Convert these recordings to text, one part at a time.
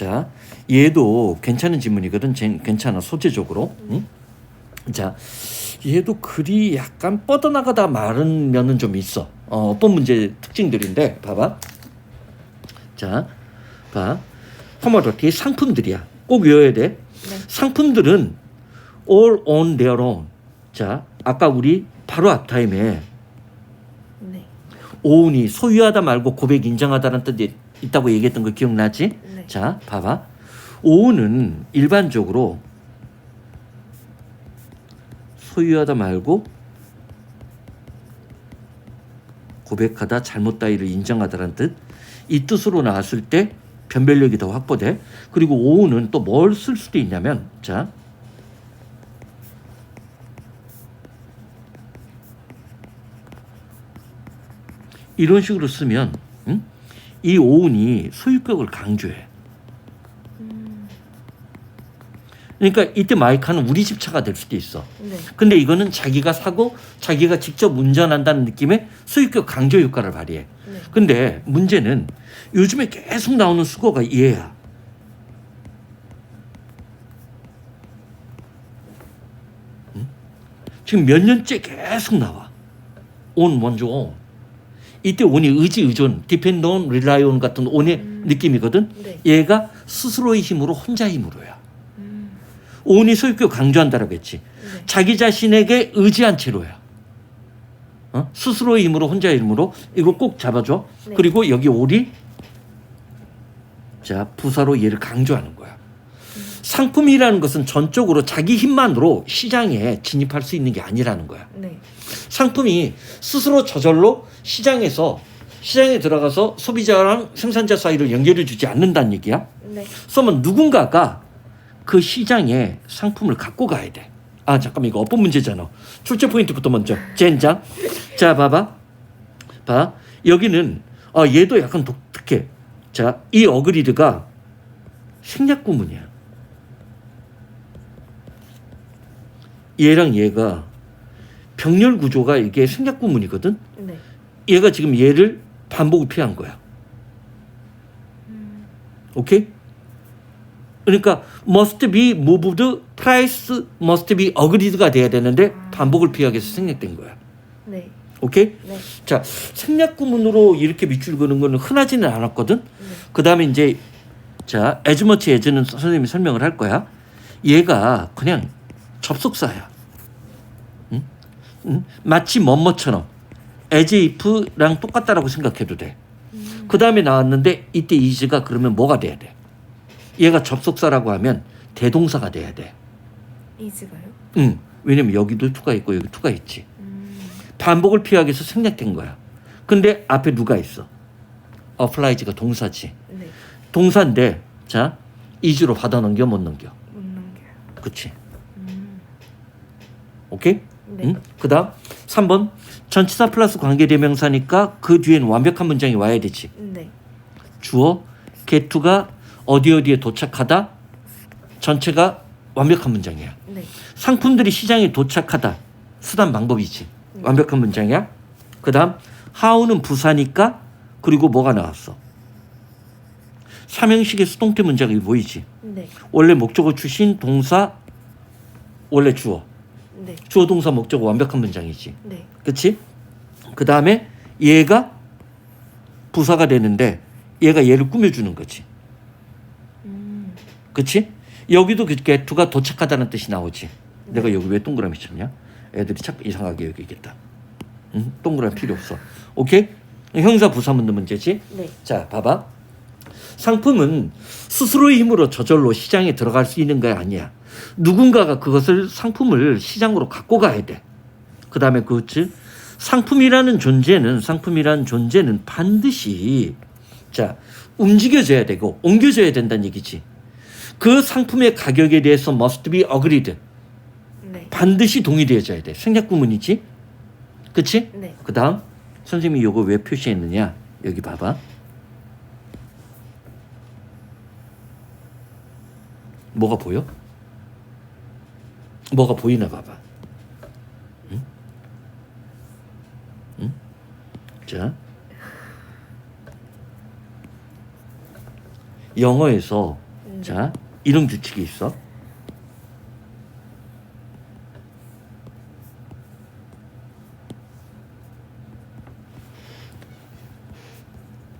자, 얘도 괜찮은 지문이거든. 젠- 괜찮아 소재적으로. 응? 자, 얘도 글이 약간 뻗어나가다 마른 면은 좀 있어. 어, 어떤 문제 특징들인데 봐봐. 자, 봐. 커머더티 상품들이야. 꼭 외워야 돼. 네. 상품들은 all on their own. 자, 아까 우리 바로 앞 타임에 네. own이 소유하다 말고 고백 인정하다는 뜻이 있다고 얘기했던 거 기억나지? 네. 자, 봐봐. own은 일반적으로 소유하다 말고 고백하다 잘못 따위를 인정하다라는 뜻. 이 뜻으로 나왔을 때 변별력이 더 확보돼. 그리고 own은 또뭘 쓸 수도 있냐면 자. 이런 식으로 쓰면 응? 이 own이 소유격을 강조해. 그러니까 이때 마이카는 우리 집 차가 될 수도 있어. 네. 근데 이거는 자기가 사고 자기가 직접 운전한다는 느낌의 소유격 강조 효과를 발휘해. 네. 근데 문제는 요즘에 계속 나오는 수거가 얘야. 응? 지금 몇 년째 계속 나와. 온 먼저 온. 이때 온이 의지 의존, depend on, rely on 같은 온의 느낌이거든. 네. 얘가 스스로의 힘으로 혼자 힘으로야. 음. 온이 소유격 강조한다라고 했지. 네. 자기 자신에게 의지한 채로야. 어? 스스로의 힘으로 혼자의 힘으로 이거 꼭 잡아줘. 네. 그리고 여기 올이 자 부사로 얘를 강조하는 거야. 상품이라는 것은 전적으로 자기 힘만으로 시장에 진입할 수 있는 게 아니라는 거야. 네. 상품이 스스로 저절로 시장에서 시장에 들어가서 소비자랑 생산자 사이를 연결해 주지 않는다는 얘기야. 네. 그러면 누군가가 그 시장에 상품을 갖고 가야 돼. 아 잠깐만 이거 어법 문제잖아. 출제 포인트부터 먼저. 젠장. 자 봐봐. 봐. 여기는 아 얘도 약간 독특해. 자 이 어그리드가 생략 구문이야. 얘랑 얘가 병렬 구조가 이게 생략 구문이거든. 네. 얘가 지금 얘를 반복을 피한 거야. 오케이? 그러니까 must be moved, price must be agreed가 돼야 되는데 반복을 피하기 위해서 생략된 거야. 네. 오케이? 네. 자, 생략 구문으로 이렇게 밑줄 그는 거는 흔하지는 않았거든. 네. 그다음에 이제 자, as much as는 선생님이 설명을 할 거야. 얘가 그냥 접속사야. 마치 뭐뭐처럼 as if랑 똑같다라고 생각해도 돼. 그 다음에 나왔는데 이때 is가 그러면 뭐가 돼야 돼? 얘가 접속사라고 하면 대동사가 돼야 돼. 이즈가요? 응. 왜냐면 여기도 투가 있고 여기 투가 있지. 음. 반복을 피하기 위해서 생략된 거야. 근데 앞에 누가 있어? applies가 동사지. 네. 동사인데 자 is로 받아 넘겨 못 넘겨. 못 넘겨요. 그치? 음. 오케이? 네. 응? 그다음 3번 전치사 플러스 관계대명사니까 그 뒤엔 완벽한 문장이 와야 되지. 네. 주어 get가 어디 어디에 도착하다 전체가 완벽한 문장이야. 네. 상품들이 시장에 도착하다 수단 방법이지. 완벽한 문장이야. 그다음 how는 부사니까 그리고 뭐가 나왔어? 삼형식의 수동태 문장이 보이지. 네. 원래 목적어 출신 동사 원래 주어 네. 주어 동사 목적어 완벽한 문장이지. 네. 그치? 그 다음에 얘가 부사가 되는데 얘가 얘를 꾸며주는 거지. 음. 그치? 여기도 그 get가 도착하다는 뜻이 나오지. 내가 여기 왜 동그라미 쳤냐? 애들이 자꾸 이상하게 여기겠다. 응? 동그라미 필요 없어. 오케이? 형사 부사 묻는 문제지? 네. 자, 봐봐. 상품은 스스로의 힘으로 저절로 시장에 들어갈 수 있는 게 아니야. 누군가가 그것을 상품을 시장으로 갖고 가야 돼. 그 다음에 그렇지. 상품이라는 존재는 상품이라는 존재는 반드시 자 움직여져야 되고 옮겨져야 된다는 얘기지. 그 상품의 가격에 대해서 must be agreed. 네. 반드시 동의되어져야 돼. 생략 구문이지. 그치? 네. 그 다음 선생님이 요거 왜 표시했느냐 여기 봐봐 뭐가 보여? 뭐가 보이나 봐봐 응? 응? 자 영어에서 네. 자, 이런 규칙이 있어.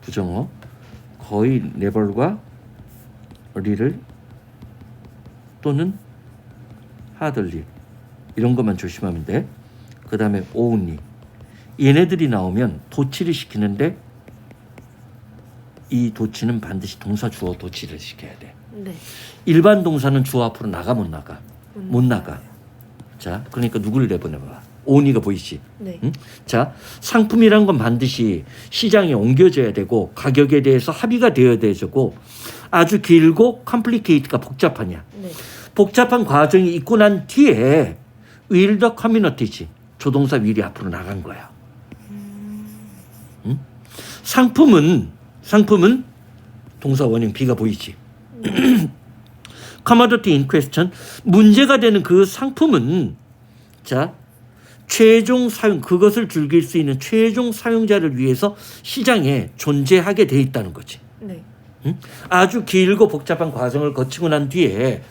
부정어 거의 네벌과 리를 또는 하들리 이런 것만 조심하면 돼. 그 다음에 오은니 얘네들이 나오면 도치를 시키는데 이 도치는 반드시 동사 주어 도치를 시켜야 돼. 네. 일반 동사는 주어 앞으로 나가 못 나가 못 나가. 자, 그러니까 누구를 내보내봐. 오은이가 보이지. 네. 응? 자, 상품이란 건 반드시 시장에 옮겨져야 되고 가격에 대해서 합의가 되어야 되고 아주 길고 컴플리케이트가 복잡하냐. 네. 복잡한 과정이 있고 난 뒤에 the community지. 조동사 will이 앞으로 나간 거야. 응? 상품은 상품은 동사 원형 B가 보이지. commodity in question 문제가 되는 그 상품은 자 최종 사용 그것을 즐길 수 있는 최종 사용자를 위해서 시장에 존재하게 돼 있다는 거지. 네. 응? 아주 길고 복잡한 과정을 거치고 난 뒤에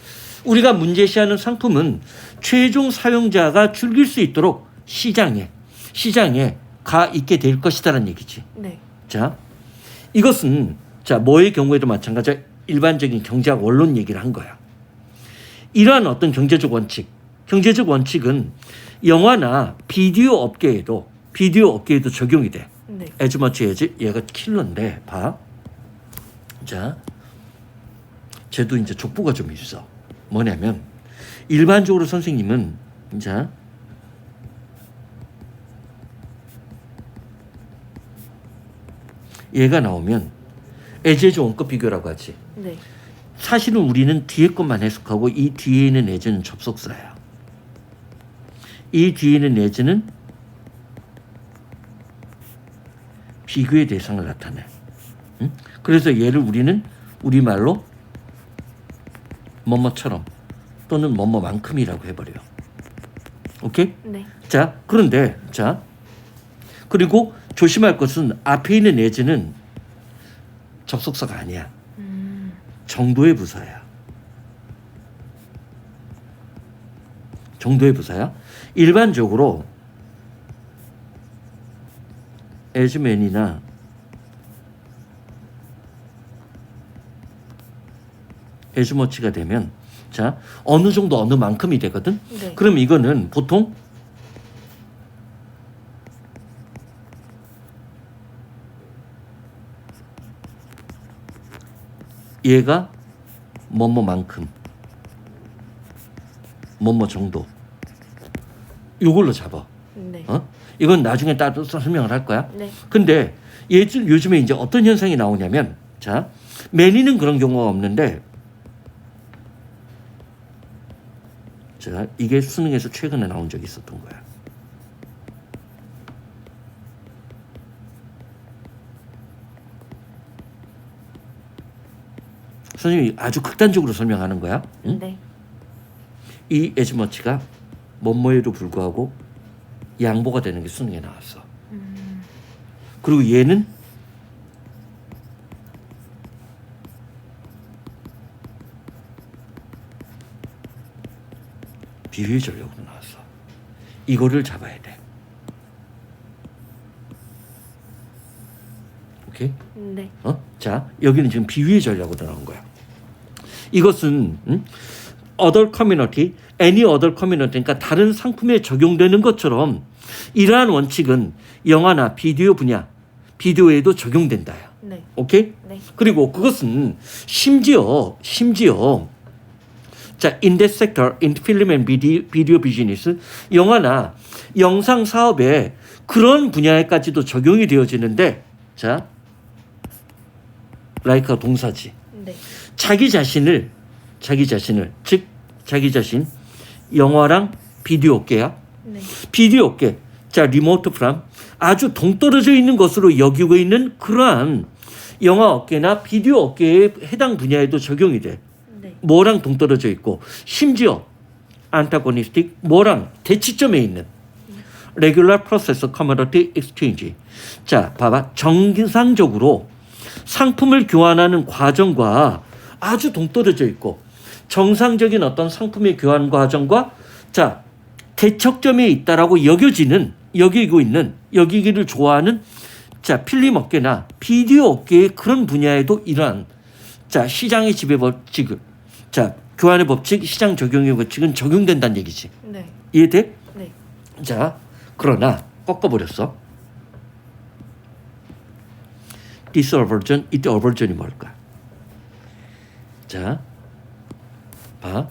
우리가 문제시하는 상품은 최종 사용자가 즐길 수 있도록 시장에 시장에 가 있게 될 것이다라는 얘기지. 네. 자, 이것은 자 뭐의 경우에도 마찬가지 일반적인 경제학 원론 얘기를 한 거야. 이러한 어떤 경제적 원칙, 경제적 원칙은 영화나 비디오 업계에도 비디오 업계에도 적용이 돼. 네. 에즈머치 에즈 얘가 킬러인데 봐. 자, 쟤도 이제 족보가 좀 있어. 뭐냐면 일반적으로 선생님은 자 얘가 나오면 에제즈 원급 비교라고 하지. 네. 사실은 우리는 뒤에 것만 해석하고 이 뒤에 있는 에즈는 접속사야. 이 뒤에 있는 에즈는 비교의 대상을 나타내. 응? 그래서 얘를 우리는 우리말로 뭐뭐처럼 또는 뭐뭐만큼이라고 해버려. 오케이? 네. 자, 그런데 자 그리고 조심할 것은 앞에 있는 에즈는 접속사가 아니야. 음. 정도의 부사야. 정도의 부사야. 일반적으로 에즈맨이나 에즈머치가 되면 자 어느 정도 어느 만큼이 되거든. 네. 그럼 이거는 보통 얘가 뭐뭐만큼 뭐뭐 정도 이걸로 잡아. 네. 어? 이건 나중에 따로 설명을 할 거야. 네. 근데 예전 요즘에 이제 어떤 현상이 나오냐면 자 매니는 그런 경우가 없는데 자 이게 수능에서 최근에 나온 적이 있었던 거야. 선생님이 아주 극단적으로 설명하는 거야. 응? 네. 이 에즈머치가 뭐뭐에도 불구하고 양보가 되는 게 수능에 나왔어. 음. 그리고 얘는 비유의 전력으로 나왔어. 이거를 잡아야 돼. 오케이? 네. 어? 자, 여기는 지금 비유의 전략으로 나온 거야. 이것은 음? other community, any other community, 그러니까 다른 상품에 적용되는 것처럼 이러한 원칙은 영화나 비디오 분야, 비디오에도 적용된다요. 네. 오케이? 네. 그리고 그것은 심지어 심지어 자, in that sector, in film and video, video business, 영화나 영상 사업에 그런 분야에까지도 적용이 되어지는데, 자, 라이크가 동사지. 네. 자기 자신을 자기 자신을 즉 자기 자신 영화랑 비디오 업계야. 네. 비디오 업계. 자, 리모트 프람 아주 동떨어져 있는 것으로 여기고 있는 그러한 영화 업계나 비디오 업계에 해당 분야에도 적용이 돼. 네. 뭐랑 동떨어져 있고 심지어 안타고니스틱 뭐랑 대치점에 있는 레귤러 프로세서 커머러티 익스체인지 자 봐봐 정상적으로 상품을 교환하는 과정과 아주 동떨어져 있고 정상적인 어떤 상품의 교환 과정과 자 대척점에 있다라고 여겨지는 여기고 있는 여기기를 좋아하는 자 필름 업계나 비디오 업계의 그런 분야에도 이러한 자 시장의 지배 법칙을 자 교환의 법칙 시장 적용의 법칙은 적용된다는 얘기지 네. 이해돼? 네. 자 그러나 꺾어버렸어 디스어버전 이때 어버전이 뭘까? 자, 봐.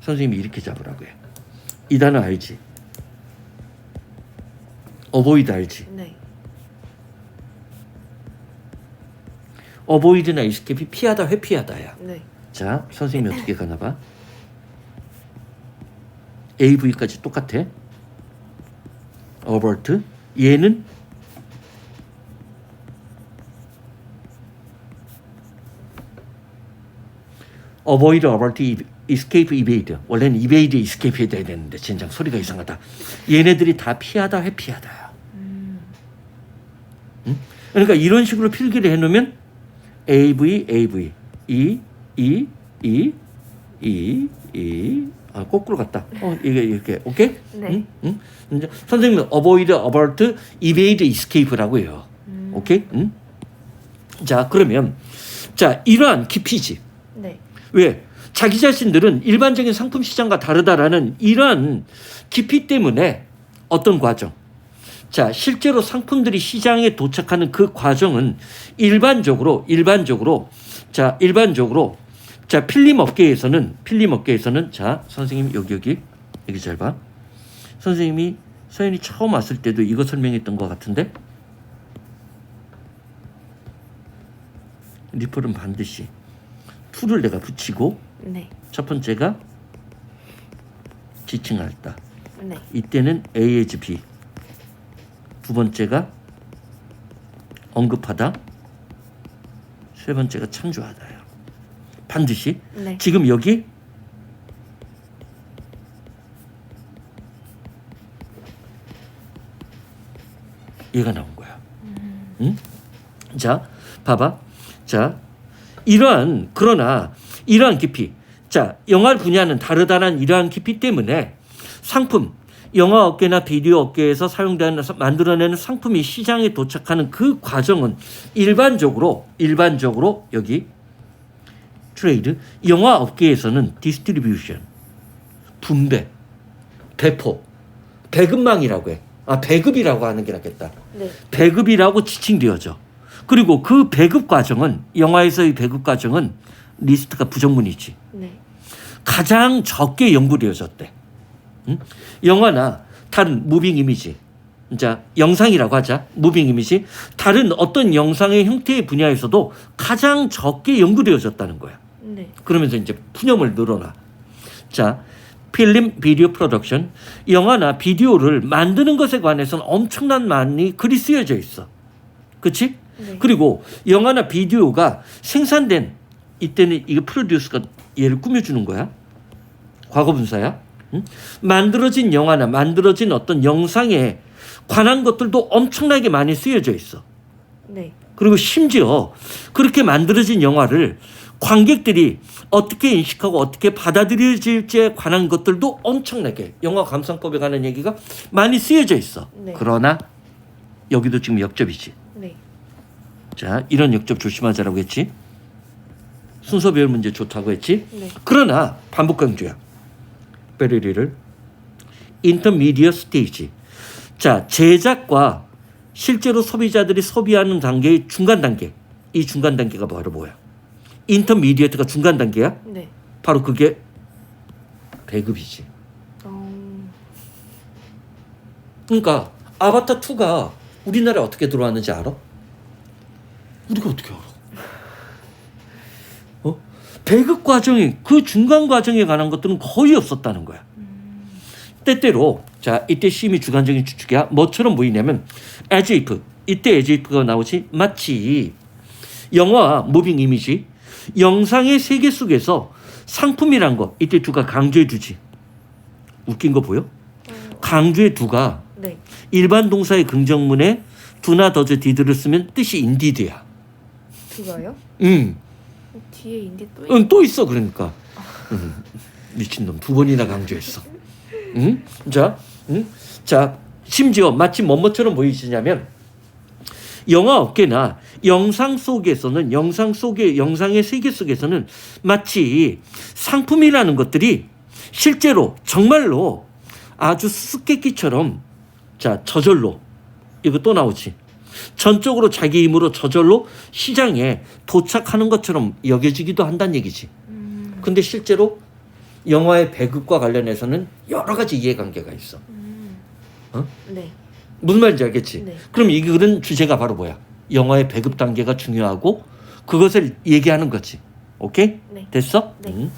선생님이 이렇게 잡으라고 해. 이 단어 알지? 어보이드 알지? 네. 어보이드나 이스케이프 피하다 회피하다야. 네. 자, 선생님이 어떻게 가나 봐. AV까지 똑같아. 어버트. 얘는 어보이드, 어버트, 이스케이프, 이베이드. 원래는 이베이드, 이스케이프 해야 되는데 진짜 소리가 이상하다. 얘네들이 다 피하다, 회피하다야. 음. 응? 그러니까 이런 식으로 필기를 해놓으면 AV, AV, E, E, E, E, E, 아 거꾸로 갔다. 어 이게 이렇게 오케이? 네. 응? 응? 이제 선생님은 avoid, avert, evade, escape라고 해요. 음. 오케이? 응? 자 그러면 자 이러한 깊이지. 네. 왜? 자기 자신들은 일반적인 상품 시장과 다르다라는 이러한 깊이 때문에 어떤 과정? 자, 실제로 상품들이 시장에 도착하는 그 과정은 일반적으로, 일반적으로, 자, 일반적으로, 자, 필름 업계에서는, 필름 업계에서는, 자, 선생님, 여기, 여기, 여기 잘 봐. 선생님이 서연이 처음 왔을 때도 이거 설명했던 것 같은데? 리플은 반드시 툴을 내가 붙이고 네. 첫 번째가 지칭할 다. 네. 이때는 AH B. 두 번째가 언급하다. 세 번째가 창조하다요. 반드시 네. 지금 여기 얘가 나온 거야. 응? 자, 봐봐. 자, 이러한 그러나 이러한 깊이. 자, 영화 분야는 다르다는 이러한 깊이 때문에 상품 영화 업계나 비디오 업계에서 사용되는 만들어내는 상품이 시장에 도착하는 그 과정은 일반적으로 일반적으로 여기 트레이드 영화 업계에서는 디스트리뷰션 분배 배포 배급망이라고 해. 아 배급이라고 하는 게 낫겠다. 네. 배급이라고 지칭되어져. 그리고 그 배급 과정은 영화에서의 배급 과정은 리스트가 부정문이지. 네. 가장 적게 연구되어졌대. 응? 영화나 다른 무빙 이미지, 자 영상이라고 하자 무빙 이미지 다른 어떤 영상의 형태의 분야에서도 가장 적게 연구되어졌다는 거야. 네. 그러면서 이제 푸념을 늘어나. 자, 필름 비디오 프로덕션, 영화나 비디오를 만드는 것에 관해서는 엄청난 많이 글이 쓰여져 있어. 그치? 네. 그리고 영화나 비디오가 생산된 이때는 이게 프로듀스가 얘를 꾸며주는 거야. 과거 분사야. 응? 만들어진 영화나 만들어진 어떤 영상에 관한 것들도 엄청나게 많이 쓰여져 있어. 네. 그리고 심지어 그렇게 만들어진 영화를 관객들이 어떻게 인식하고 어떻게 받아들여질지에 관한 것들도 엄청나게 영화 감상법에 관한 얘기가 많이 쓰여져 있어. 네. 그러나 여기도 지금 역접이지. 네. 자, 이런 역접 조심하자라고 했지. 순서별 문제 좋다고 했지. 네. 그러나 반복 강조야. 베르리를 인터미디어 스테이지. 자, 제작과 실제로 소비자들이 소비하는 단계의 중간 단계. 이 중간 단계가 바로 뭐야? 인터미디어트가 중간 단계야? 네. 바로 그게 배급이지. 어. 그러니까 아바타 2가 우리나라에 어떻게 들어왔는지 알아? 우리가 어떻게 알아? 어? 배급 과정이 그 중간 과정에 관한 것들은 거의 없었다는 거야. 때때로 자 이때 심이 주관적인 추측이야. 뭐처럼 보이냐면 에제이프 이때 에제이프가 나오지 마치 영화 무빙 이미지 영상의 세계 속에서 상품이란 거 이때 두가 강조해 주지. 웃긴 거 보여? 강조해 두가 네. 일반 동사의 긍정문에 두나 더즈 디드를 쓰면 뜻이 인디드야. 음. 디 뒤에 인디 또 응, 또 있어 그러니까. 음, 미친놈 두 번이나 강조했어. 응? 자, 응? 자, 심지어 마치 뭐뭐처럼 보이시냐면 영화 업계나 영상 속에서는 영상 속의 영상의 세계 속에서는 마치 상품이라는 것들이 실제로 정말로 아주 수수께끼처럼 자 저절로 이거 또 나오지 전적으로 자기 힘으로 저절로 시장에 도착하는 것처럼 여겨지기도 한다는 얘기지. 음, 근데 실제로 영화의 배급과 관련해서는 여러 가지 이해관계가 있어. 음. 어? 네. 무슨 말인지 알겠지? 네. 그럼 이 그런 주제가 바로 뭐야? 영화의 배급 단계가 중요하고 그것을 얘기하는 거지. 오케이? 네. 됐어? 네. 응.